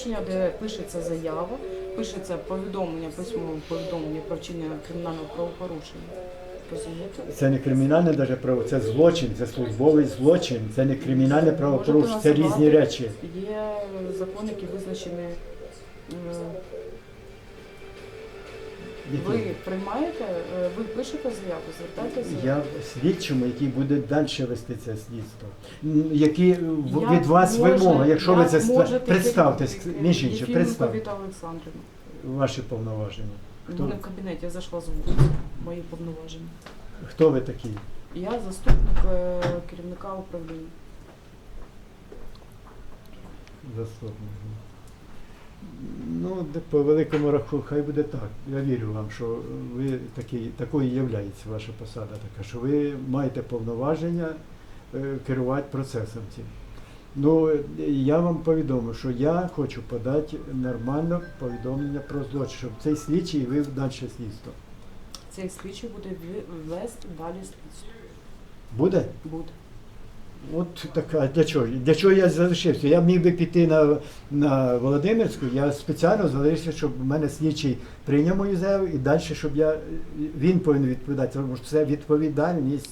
приміщення, де пишеться заява, пишеться повідомлення, письмове повідомлення про вчинення кримінального правопорушення. Розумієте? Це не кримінальне даже право, це злочин, це службовий злочин, це не кримінальне правопорушення, це різні речі. Є закон, який визначений. е, Ви приймаєте, е, ви пишете заяву, звертаєтеся? Я слідчому, який буде далі вести це слідство. Які в- Як від вас може- вимоги, якщо ви це представтесь, між іншим, представте ваші повноваження. Хто, мене в кабінеті я зайшла з вулиці, мої повноваження. хто ви такий? Я заступник е, керівника управління. Заступник. Ну, по великому рахунку, хай буде так. Я вірю вам, що ви такий, такою являється ваша посада така, що ви маєте повноваження е, керувати процесом цим. Ну, я вам повідомив, що я хочу подати нормальне повідомлення про злочин, щоб цей слідчий вив далі слідство. Цей слідчий буде ві- вести далі слідство. Буде? Буде. От така, для чого? Для чого я залишився? Я міг би піти на, на Володимирську, я спеціально залишився, щоб в мене слідчий прийняв мою заяву і далі, щоб я, він повинен відповідати, тому що це відповідальність.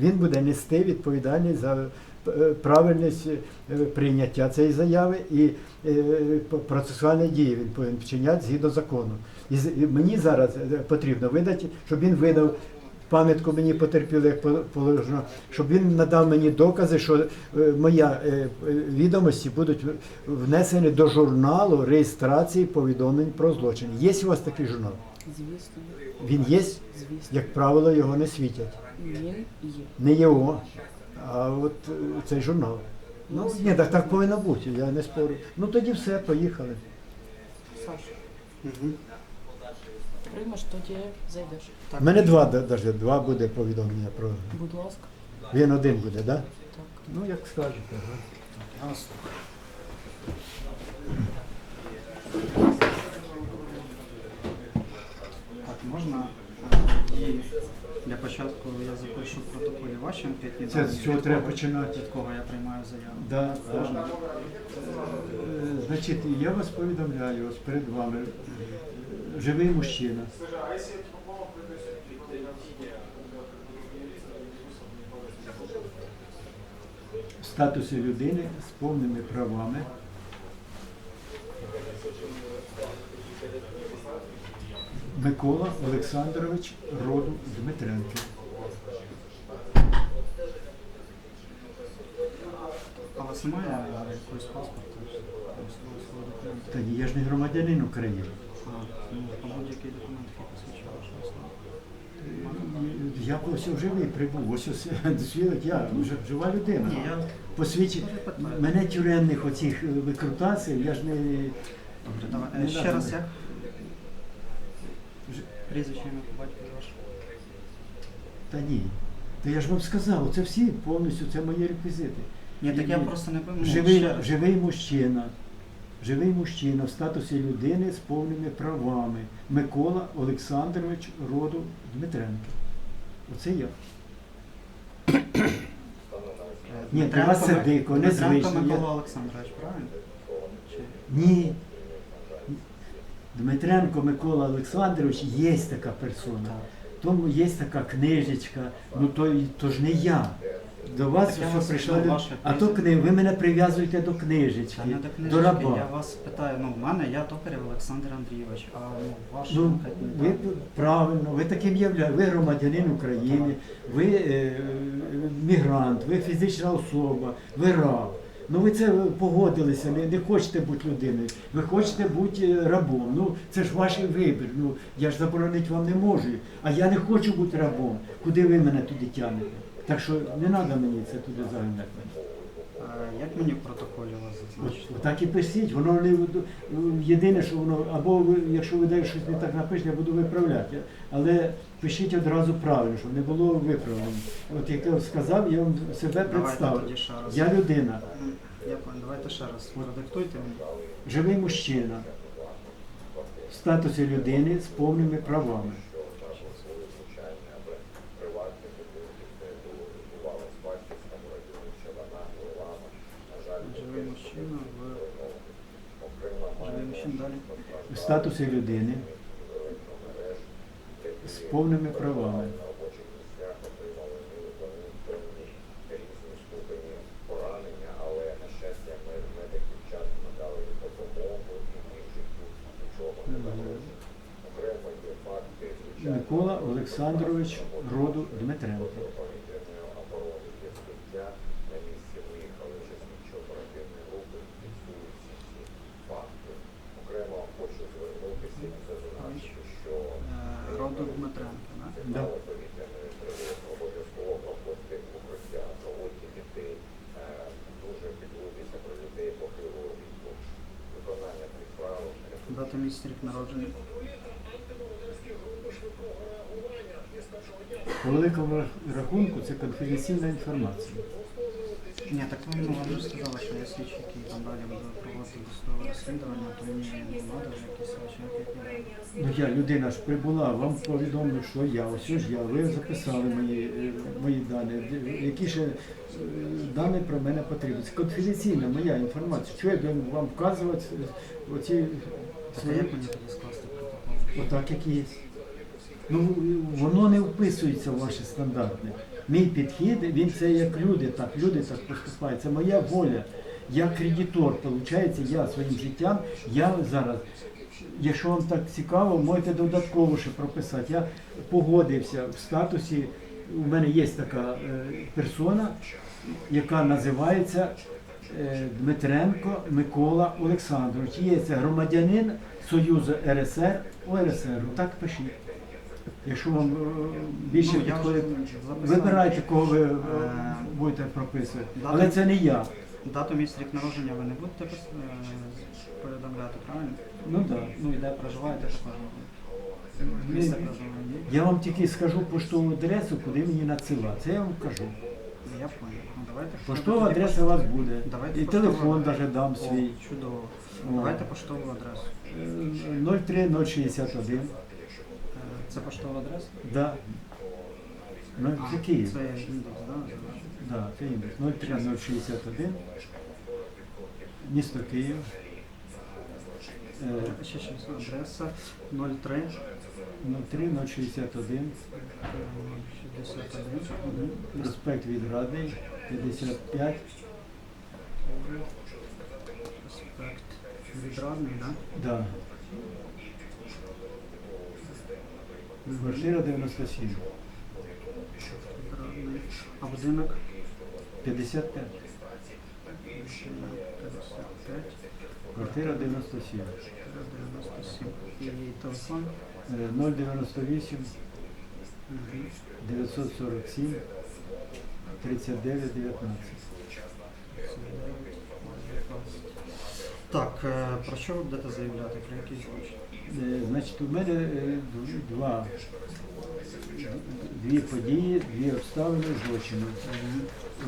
Він буде нести відповідальність за е, правильність е, прийняття цієї заяви і е, процесуальні дії він повинен вчиняти згідно закону. І мені зараз потрібно видати, щоб він видав пам'ятку мені потерпілих як по- положено, щоб він надав мені докази, що е, моя е, відомості будуть внесені до журналу реєстрації повідомлень про злочин. Є у вас такий журнал? Звісно. Він є, Звісно. як правило, його не світять. Він є. Не його, а от е, цей журнал. Ну, ні, так, так повинно бути, я не спорю. Ну тоді все, поїхали. Саш, приймеш, тоді зайдеш. У мене два, да- даже, два буде повідомлення про. Будь ласка. Він один буде, так? Да? Так. Ну, як скажете. ага. Я вас слухаю. Так, можна е, і для початку я запишу в протоколі ваші анкетні Це з чого треба починати? Від кого я приймаю заяву. Да, да. Можна? Е, Значить, я вас повідомляю ось перед вами. Живий мужчина. В статусі людини з повними правами. Микола Олександрович роду Дмитренко. А вас немає якогось документу? Та я ж не громадянин України. Ну, будь-який документ, який посвідчує вашу. Я ось живий прибув, ось ось свідок, я вже жива людина. Ні, я Посвідчить мене тюремних оцих викрутацій, я ж не. Добре, давай. Не Е, Ще надо. раз як? Прізвище ім'я по батькові ваше. Та ні. Та я ж вам сказав, це всі повністю, це мої реквізити. Ні, так я Ні. просто не пойму. Живий, раз. живий мужчина. Живий мужчина в статусі людини з повними правами. Микола Олександрович роду Дмитренко. Оце я. Ні, для вас це дико, Дмитренко незвично. Микола Олександрович, правильно? Ні. Дмитренко Микола Олександрович є така персона. Тому є така книжечка, ну то, то ж не я. До вас Так я вас люд- ваше А то книги, ви мене прив'язуєте до книжечки, Та не до до книжечки, раба. я вас питаю, ну, в мене я токарєв Олександр Андрійович, а ну, ваш Ну, анкетний ви дані. правильно, ви таким являєте, ви громадянин України, ви е, мігрант, ви фізична особа, ви раб. Ну ви це погодилися, не, не хочете бути людиною, ви хочете бути е, рабом. Ну це ж ваш вибір. Ну я ж заборонити вам не можу. А я не хочу бути рабом. Куди ви мене туди тягнете? Так що не треба мені це туди заганяти. А Як мені в протоколі вас зазначити? Так і пишіть, воно не єдине, що воно, або ви, якщо ви десь щось не так напишете, я буду виправляти. Але пишіть одразу правильно, щоб не було виправлено. От як я сказав, я вам себе Давайте представив. тоді ще раз. Я людина, Я понял, давайте ще раз. Продиктуйте мені. живий мужчина в статусі людини з повними правами. Живий мужчина в Чим далі? в статусі людини з повними правами. Микола Олександрович роду Дмитренко. Місяць рік народження. По великому рахунку це конфіденційна інформація. Ні, так ви ну, вам же сказали, що я слідчий, який там далі буде проводити досудове розслідування, то мені не треба вже якісь речі, які не Ну я людина ж прибула, вам повідомив, що я, ось ж я, ви записали мої, е, мої дані. Які ще е, дані про мене потрібні? Це конфіденційна моя інформація. Чого я буду вам вказувати е, оці Скласти протокол? Отак, як є. Ну, воно не вписується в ваші стандартне. Мій підхід, він це як люди, так, люди так поступають. Це моя воля. Я кредитор, виходить, я своїм життям, я зараз, якщо вам так цікаво, можете додатково ще прописати. Я погодився в статусі, у мене є така е, персона, яка називається Дмитренко Микола Олександрович. Є це громадянин Союзу РСР УРСР. Так пишіть. Якщо вам е, більше Ну, підходить, вибирайте, кого ви е, Е, будете прописувати. дата- Але це не я. Дату місяць рік народження ви не будете е, повідомляти, правильно? Ну так. Да. Ну і де проживаєте також? Місце проживання. Я вам тільки скажу поштову адресу, куди мені надсилати. Це я вам кажу. Я понял. Ну, давайте Поштова тоді адреса у вас буде. Давайте І поштову телефон адресу. навіть дам О, свій. Чудово. О. Давайте поштову адресу. Е, 03061. Е, Це поштова адреса? Да. Ну, це Київ. Це індекс, да? Да, це індекс 03061. Місто Київ. Е, Ще ще адреса 03 03061. 61 Проспект Відрадний, 55. Проспект Відрадний, да? Да. Квартира 97. Відрадний. А будинок? 55. 55 Квартира 97. 97. І телефон? Е, 098 947 39 19. Так, е, про що ви будете заявляти? Про який злочин? Е, Значить, у мене е, два дві події, дві обставини злочину.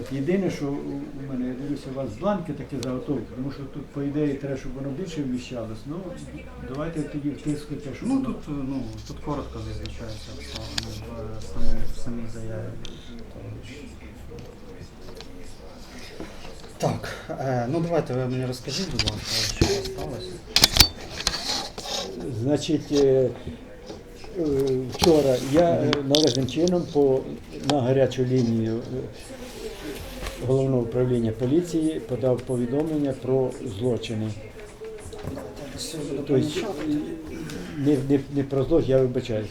От єдине, що у мене, я дивлюся, у вас бланки такі заготовки, тому що тут, по ідеї, треба, щоб воно більше вміщалось. Ну, давайте тоді втискайте, щоб Ну воно- тут, ну, тут коротко зазначається обставини в самій, в самій заяві. Так, е, ну давайте ви мені розкажіть, будь ласка, що сталося. Значить, е, е, вчора я е, належним чином по, на гарячу лінію е, головного управління поліції подав повідомлення про злочини. Тобто, не, не, не про злочин, я вибачаюсь.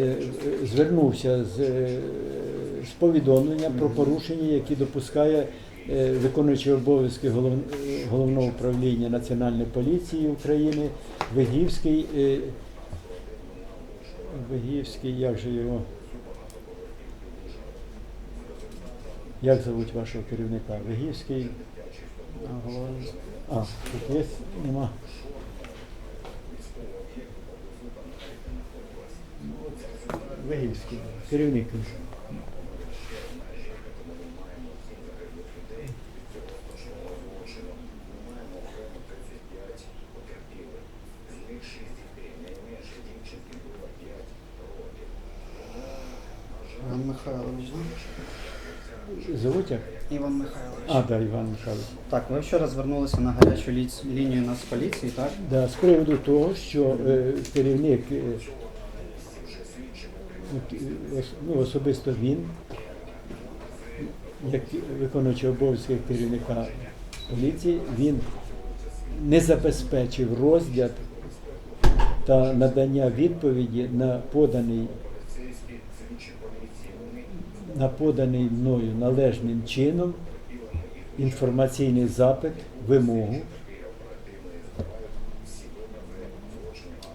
Е, е, Звернувся з, е, з повідомленням про порушення, які допускає виконуючий обов'язки голов, головного управління Національної поліції України Вигівський. Вигівський, як же його? Як зовуть вашого керівника? Вигівський. А, тут є? Нема. Вигівський, керівник. Михайлович, да? Зовуть як? Іван Михайлович. А, да, Іван Михайлович. Так, ви вчора звернулися на гарячу ліц- лінію Нацполіції, так? Да, з приводу того, що е, керівник, е, е, ос- ну, особисто він, як виконуючий обов'язки керівника поліції, він не забезпечив розгляд та надання відповіді на поданий на поданий мною належним чином інформаційний запит, вимогу.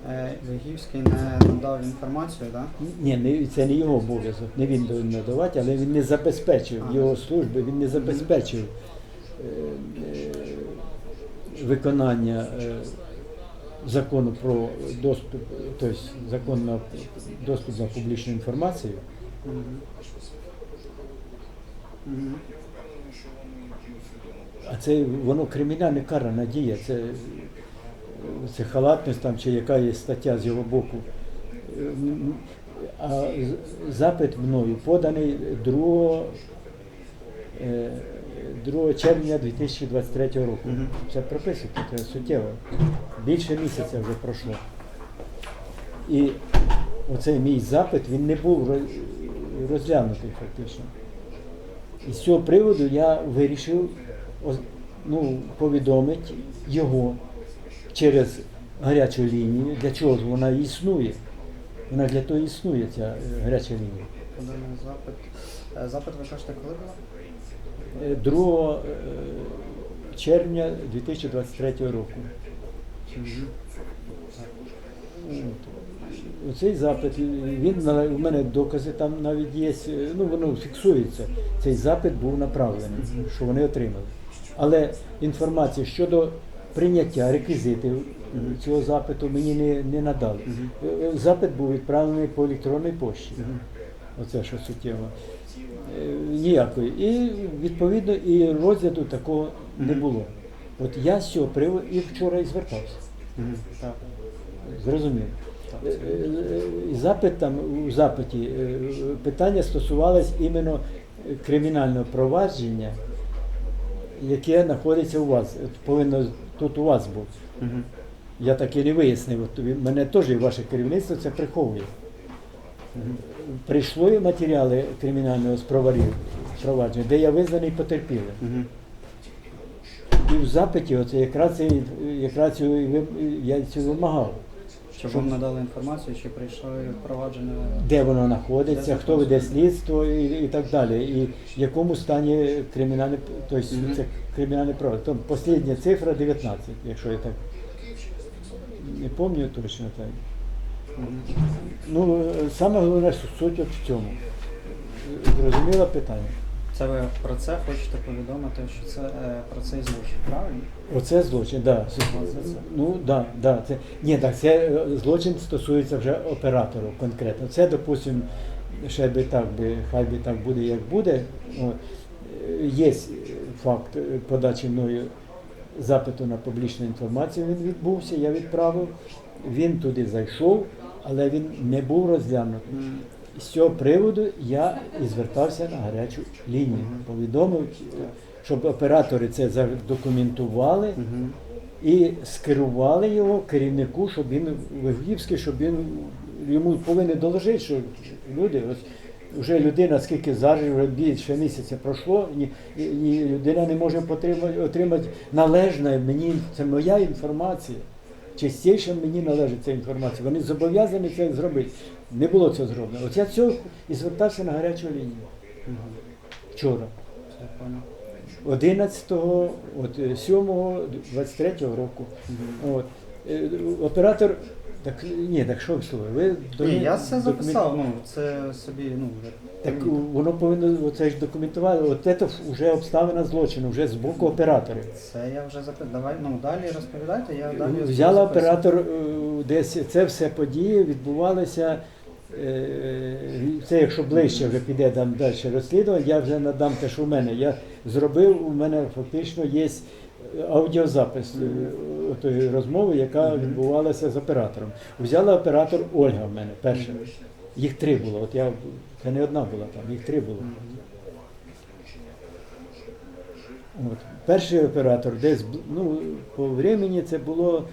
Е, Вигівський не надав інформацію, так? Ні, не, це не його обов'язок, не він повинен надавати, але він не забезпечив. Його служби, він не забезпечив е, е, виконання е, закону про доступ, тобто закон на доступ на публічну інформацію. А це воно кримінальна карана дія, це, це халатність там чи яка є стаття з його боку. Е, А запит мною поданий 2, е, 2 червня 2023 року. Це прописано, це суттєво. Більше місяця вже пройшло. І оцей мій запит він не був розглянутий фактично. І з цього приводу я вирішив ну, повідомити його через гарячу лінію, для чого ж вона існує. Вона для того існує, ця е, гаряча лінія. Запит. Е, Запит ви кажете, коли було? Е, 2 е, червня 2023 року. Оцей запит, він у мене докази там навіть є, ну воно фіксується. Цей запит був направлений, що вони отримали. Але інформація щодо прийняття реквізитів цього запиту мені не, не надали. Запит був відправлений по електронній пошті. Оце що суттєво. Е, Ніякої. І відповідно і розгляду такого не було. От я з цього приводу і вчора і звертався. Так. Зрозумів. Так, Е, е, Запит там у запиті е, питання стосувалось іменно кримінального провадження, яке знаходиться у вас. Повинно тут у вас бути. Мгм. Я так і не вияснив. От мене теж і ваше керівництво це приховує. Мгм. Прийшло і матеріали кримінального провадження, де я визнаний потерпілим. Мгм. І в запиті оце якраз, якраз я цього вимагав. Щоб вам надали інформацію, чи прийшло впровадження. де воно знаходиться, хто веде слідство і, і так далі. І в якому стані кримінальне, тобто Мгм. це кримінальне право. Там остання цифра 19, якщо я так не пам'ятаю точно так. Мгм. Ну, саме головне суть от в цьому. Зрозуміло питання. Це ви про це хочете повідомити, що це е, про цей злочин, правильно? Оце злочин, да. Це? Ну да, да. Це ні, так це е, злочин стосується вже оператору конкретно. Це, допустимо, ще би так би, хай би так буде, як буде. Е, Є факт е, подачі мною запиту на публічну інформацію. Він відбувся, я відправив. Він туди зайшов, але він не був розглянутий. З цього приводу я і звертався на гарячу лінію. Повідомив, щоб оператори це задокументували і скерували його керівнику, щоб він Вигівський, щоб він йому повинен доложити, що люди, ось вже людина, скільки зараз вже більше місяця пройшло, ні, ні людина не може отримати належне мені, це моя інформація. Частіше мені належить ця інформація. Вони зобов'язані це зробити. Не було це зроблено. От я цього і звертався на гарячу лінію вчора. Все понял. 11, от, е, 7, 23 року. От. Е, Оператор, так ні, так що ви слово? Ви до Ні, я це документ- записав, ну це собі, ну як Так воно повинно оце ж документувати. От це вже обставина злочину, вже з боку операторів. Це я вже запитав. Давай, ну далі розповідайте, я далі Взяла записую. оператор е, десь це все події відбувалося. Е, Це якщо ближче вже піде там далі розслідування, я вже надам те, що в мене. Я зробив, у мене фактично є аудіозапис е, тої розмови, яка відбувалася з оператором. Взяла оператор Ольга в мене перша. Їх три було. От я це не одна була там, їх три було. От. Перший оператор десь ну, по времені це було